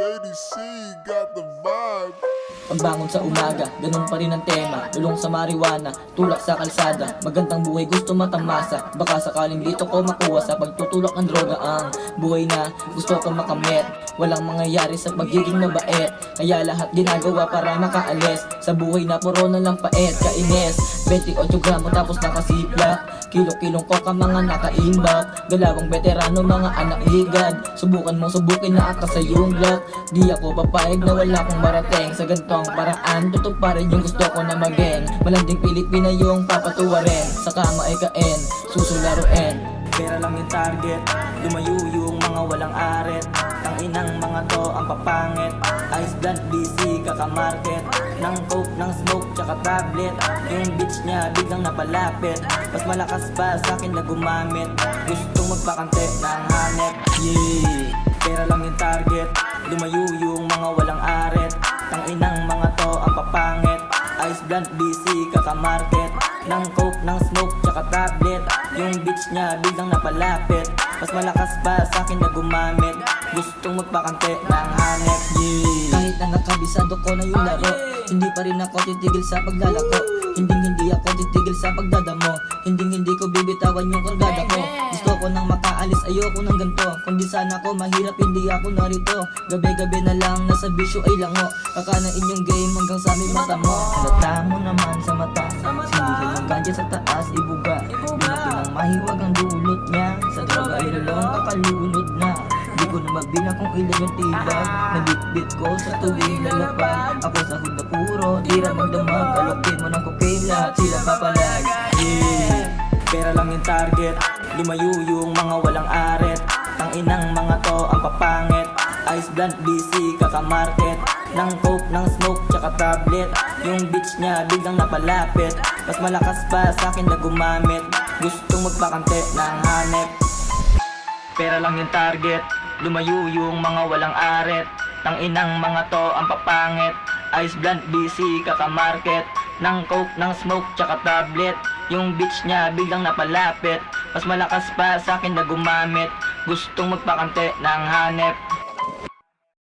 C got the vibe. Pagbangon sa umaga, ganun pa rin ang tema. Lulong sa marijuana, tulak sa kalsada. Magandang buhay gusto matamasa. Baka sakaling dito ko makuha sa pagtutulak ng droga Ang buhay na gusto ko makamit. Walang mangyayari sa pagiging mabait. Kaya lahat ginagawa para makaalis. Sa buhay na puro na lang pait Kainis, 28 gramo tapos nakasipla. Kilo-kilong koka mga nakaimbak. Galawang veterano mga anak higad. Subukan mong subukin na aka sa iyong block Di ako papayag na wala akong marating. Sa gantong paraan tutuparin yung gusto ko na maging. Malanding Pilipina yung papatuwarin. Sa kama ay kain, susularuin. Pera lang yung target, lumayo yung mga walang aret Ang inang mga to ang papangit. Ice blunt, busy, kakamarket Nang coke, ng smoke, tsaka tablet. Yung bitch niya biglang napalapit. Mas malakas pa sa akin na gumamit. Gustong magpakante ng hanep. Yeah, pera lang yung target. Lumayo yung mga walang aret Ang inang mga to ang papangit. Ice blunt, busy, kakamarket Nang coke, ng smoke, tsaka tablet. Yung bitch niya biglang napalapit Mas malakas pa sa akin na gumamit. Gustong magpakante ng hanep yeah. Kahit na nakabisado ko na yung laro Hindi pa rin ako titigil sa paglalako. Hindi hindi ako titigil sa pagdadamo. Hindi hindi ko bibitawan yung kargada ko. Gusto ko nang makaalis ayoko ng ganto. Kundi sana ko mahirap hindi ako narito. Gabi-gabi na lang nasa bisyo ay lango. Kakana inyong game hanggang sa aming mata mo Halata mo naman sa mata. Sinihil ng gadget sa taas ibuga kakalulot na. Di ko na mabilang kung ilan yung tibag Nabitbit ko sa tuwing lalapag. Ako sa huda puro, tira magdamag. Kalokin mo ng cocaine, lahat sila papalag yeah. Pera lang yung target. Lumayo yung mga walang aret. Ang inang mga to ang papangit. Ice blunt, busy, kakamarket. Nang coke, ng smoke, tsaka tablet. Yung bitch niya biglang napalapit. Mas malakas pa sa akin na gumamit. Gustong magpakante ng hanep Pera lang yung target. Lumayo yung mga walang aret. Tang inang mga to ang papangit. Ice blunt, busy, kakamarket. Nang coke, ng smoke, tsaka tablet. Yung bitch niya biglang napalapit. Mas malakas pa sa akin na gumamit. Gustong magpakante ng hanep